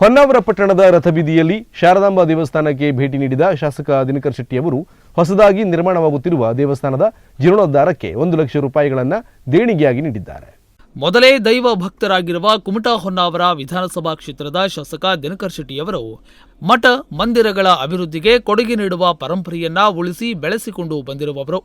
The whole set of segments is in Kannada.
ಹೊನ್ನಾವರ ಪಟ್ಟಣದ ರಥಬೀದಿಯಲ್ಲಿ ಶಾರದಾಂಬಾ ದೇವಸ್ಥಾನಕ್ಕೆ ಭೇಟಿ ನೀಡಿದ ಶಾಸಕ ದಿನಕರ್ ಶೆಟ್ಟಿ ಅವರು ಹೊಸದಾಗಿ ನಿರ್ಮಾಣವಾಗುತ್ತಿರುವ ದೇವಸ್ಥಾನದ ಜೀರ್ಣೋದ್ಧಾರಕ್ಕೆ ಒಂದು ಲಕ್ಷ ರೂಪಾಯಿಗಳನ್ನು ದೇಣಿಗೆಯಾಗಿ ನೀಡಿದ್ದಾರೆ. ಮೊದಲೇ ದೈವ ಭಕ್ತರಾಗಿರುವ ಕುಮಟಾ ಹೊನ್ನಾವರ ವಿಧಾನಸಭಾ ಕ್ಷೇತ್ರದ ಶಾಸಕ ದಿನಕರ್ ಶೆಟ್ಟಿಯವರು ಮಠ, ಮಂದಿರಗಳ ಅಭಿವೃದ್ಧಿಗೆ ಕೊಡುಗೆ ನೀಡುವ ಪರಂಪರೆಯನ್ನ ಉಳಿಸಿ ಬೆಳೆಸಿಕೊಂಡು ಬಂದಿರುವವರು.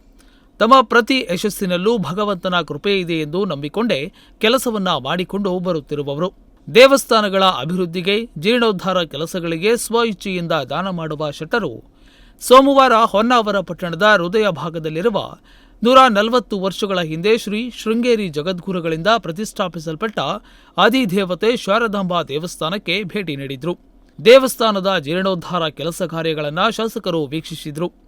ತಮ್ಮ ಪ್ರತಿ ಯಶಸ್ಸಿನಲ್ಲೂ ಭಗವಂತನ ಕೃಪೆ ಇದೆ ಎಂದು ನಂಬಿಕೊಂಡೇ ಕೆಲಸವನ್ನ ಮಾಡಿಕೊಂಡು ಬರುತ್ತಿರುವವರು. ದೇವಸ್ಥಾನಗಳ ಅಭಿವೃದ್ಧಿಗೆ ಜೀರ್ಣೋದ್ಧಾರ ಕೆಲಸಗಳಿಗೆ ಸ್ವ ಇಚ್ಛೆಯಿಂದ ದಾನ ಮಾಡುವ ಶೆಟ್ಟರು. ಸೋಮವಾರ ಹೊನ್ನಾವರ ಪಟ್ಟಣದ ಹೃದಯ ಭಾಗದಲ್ಲಿರುವ ನೂರ ನಲವತ್ತು ವರ್ಷಗಳ ಹಿಂದೆ ಶ್ರೀ ಶೃಂಗೇರಿ ಜಗದ್ಗುರುಗಳಿಂದ ಪ್ರತಿಷ್ಠಾಪಿಸಲ್ಪಟ್ಟ ಅಧಿದೇವತೆ ಶಾರದಾಂಬಾ ದೇವಸ್ಥಾನಕ್ಕೆ ಭೇಟಿ ನೀಡಿದ್ರು. ದೇವಸ್ಥಾನದ ಜೀರ್ಣೋದ್ಧಾರ ಕೆಲಸ ಕಾರ್ಯಗಳನ್ನು ಶಾಸಕರು ವೀಕ್ಷಿಸಿದ್ರು.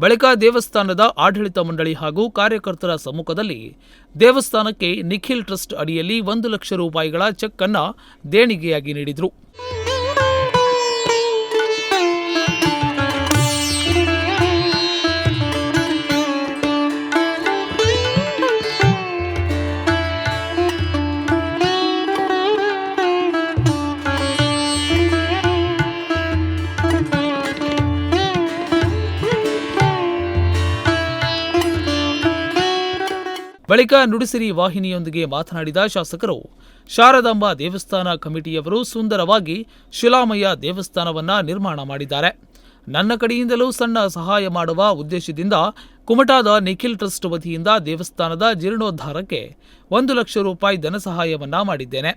ಬಳಿಕ ದೇವಸ್ಥಾನದ ಆಡಳಿತ ಮಂಡಳಿ ಹಾಗೂ ಕಾರ್ಯಕರ್ತರ ಸಮ್ಮುಖದಲ್ಲಿ ದೇವಸ್ಥಾನಕ್ಕೆ ನಿಖಿಲ್ ಟ್ರಸ್ಟ್ ಅಡಿಯಲ್ಲಿ ಒಂದು ಲಕ್ಷ ರೂಪಾಯಿಗಳ ಚೆಕ್ ಅನ್ನು ದೇಣಿಗೆಯಾಗಿ ನೀಡಿದ್ರು. ಬಳಿಕ ನುಡಿಸಿರಿ ವಾಹಿನಿಯೊಂದಿಗೆ ಮಾತನಾಡಿದ ಶಾಸಕರು, ಶಾರದಾಂಬಾ ದೇವಸ್ಥಾನ ಕಮಿಟಿಯವರು ಸುಂದರವಾಗಿ ಶಿಲಾಮಯ ದೇವಸ್ಥಾನವನ್ನ ನಿರ್ಮಾಣ ಮಾಡಿದ್ದಾರೆ. ನನ್ನ ಕಡೆಯಿಂದಲೂ ಸಣ್ಣ ಸಹಾಯ ಮಾಡುವ ಉದ್ದೇಶದಿಂದ ಕುಮಟಾದ ನಿಖಿಲ್ ಟ್ರಸ್ಟ್ ವತಿಯಿಂದ ದೇವಸ್ಥಾನದ ಜೀರ್ಣೋದ್ಧಾರಕ್ಕೆ ಒಂದು ಲಕ್ಷ ರೂಪಾಯಿ ಧನ ಸಹಾಯವನ್ನ ಮಾಡಿದ್ದೇನೆ.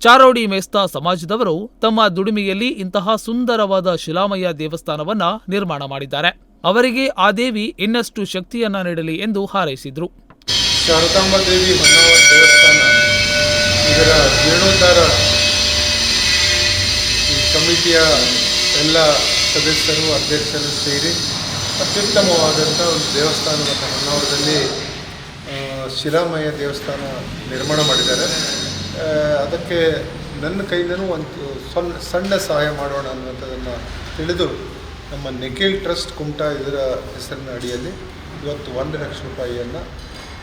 ಚಾರೋಡಿ ಮೇಸ್ತಾ ಸಮಾಜದವರು ತಮ್ಮ ದುಡಿಮೆಯಲ್ಲಿ ಇಂತಹ ಸುಂದರವಾದ ಶಿಲಾಮಯ ದೇವಸ್ಥಾನವನ್ನ ನಿರ್ಮಾಣ ಮಾಡಿದ್ದಾರೆ. ಅವರಿಗೆ ಆ ದೇವಿ ಇನ್ನಷ್ಟು ಶಕ್ತಿಯನ್ನ ನೀಡಲಿ ಎಂದು ಹಾರೈಸಿದ್ರು. ಶಾರದಾಂಬ ದೇವಿ ಹೊನ್ನಾವರ ದೇವಸ್ಥಾನ. ಇದರ ಜೀರ್ಣೋದ್ಧಾರ ಕಮಿಟಿಯ ಎಲ್ಲ ಸದಸ್ಯರು ಅಧ್ಯಕ್ಷರು ಸೇರಿ ಅತ್ಯುತ್ತಮವಾದಂಥ ಒಂದು ದೇವಸ್ಥಾನವನ್ನು ಹೊನ್ನಾವರದಲ್ಲಿ ಆ, ಶಿಲಾಮಯ ದೇವಸ್ಥಾನ ನಿರ್ಮಾಣ ಮಾಡಿದ್ದಾರೆ. ಅದಕ್ಕೆ ನನ್ನ ಕೈಯಿಂದನೂ ಒಂದು ಸಣ್ಣ ಸಣ್ಣ ಸಹಾಯ ಮಾಡೋಣ ಅನ್ನುವಂಥದ್ದನ್ನು ತಿಳಿದು ನಮ್ಮ ನಿಖಿಲ್ ಟ್ರಸ್ಟ್ ಕುಮಟಾ ಇದರ ಹೆಸರಿನ ಅಡಿಯಲ್ಲಿ ಇವತ್ತು ಒಂದು ಲಕ್ಷ ರೂಪಾಯಿಯನ್ನು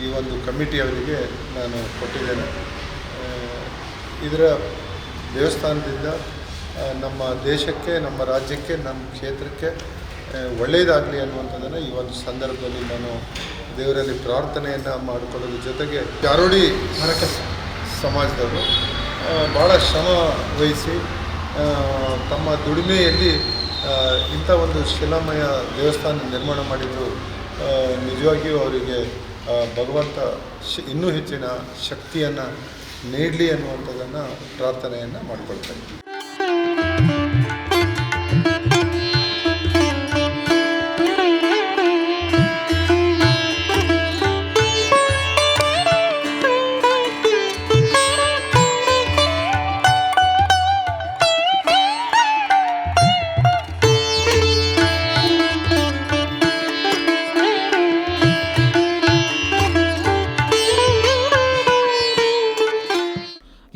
ಈ ಒಂದು ಕಮಿಟಿಯವರಿಗೆ ನಾನು ಕೊಟ್ಟಿದ್ದೇನೆ. ಇದರ ದೇವಸ್ಥಾನದಿಂದ ನಮ್ಮ ದೇಶಕ್ಕೆ, ನಮ್ಮ ರಾಜ್ಯಕ್ಕೆ, ನಮ್ಮ ಕ್ಷೇತ್ರಕ್ಕೆ ಒಳ್ಳೆಯದಾಗಲಿ ಅನ್ನುವಂಥದ್ದನ್ನು ಈ ಒಂದು ಸಂದರ್ಭದಲ್ಲಿ ನಾನು ದೇವರಲ್ಲಿ ಪ್ರಾರ್ಥನೆಯನ್ನು ಮಾಡಿಕೊಳ್ಳೋದ್ರ ಜೊತೆಗೆ ಚಾರೋಡಿ ಮರಕ ಸಮಾಜದವರು ಭಾಳ ಶ್ರಮ ವಹಿಸಿ ತಮ್ಮ ದುಡಿಮೆಯಲ್ಲಿ ಇಂಥ ಒಂದು ಶಿಲಾಮಯ ದೇವಸ್ಥಾನ ನಿರ್ಮಾಣ ಮಾಡಿದ್ದು ನಿಜವಾಗಿಯೂ ಅವರಿಗೆ ಭಗವಂತ ಶ್ ಇನ್ನೂ ಹೆಚ್ಚಿನ ಶಕ್ತಿಯನ್ನು ನೀಡಲಿ ಅನ್ನುವಂಥದ್ದನ್ನು ಪ್ರಾರ್ಥನೆಯನ್ನು ಮಾಡ್ಕೊಳ್ತೇನೆ.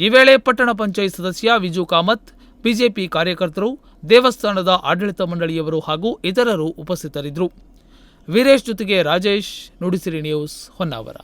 ಈ ವೇಳೆ ಪಟ್ಟಣ ಪಂಚಾಯತ್ ಸದಸ್ಯ ವಿಜು ಕಾಮತ್, ಬಿಜೆಪಿ ಕಾರ್ಯಕರ್ತರು, ದೇವಸ್ಥಾನದ ಆಡಳಿತ ಮಂಡಳಿಯವರು ಹಾಗೂ ಇತರರು ಉಪಸ್ಥಿತರಿದ್ದರು. ವೀರೇಶ್ ಜೊತೆಗೆ ರಾಜೇಶ್, ನುಡಿಸಿರಿ ನ್ಯೂಸ್ ಹೊನ್ನಾವರ.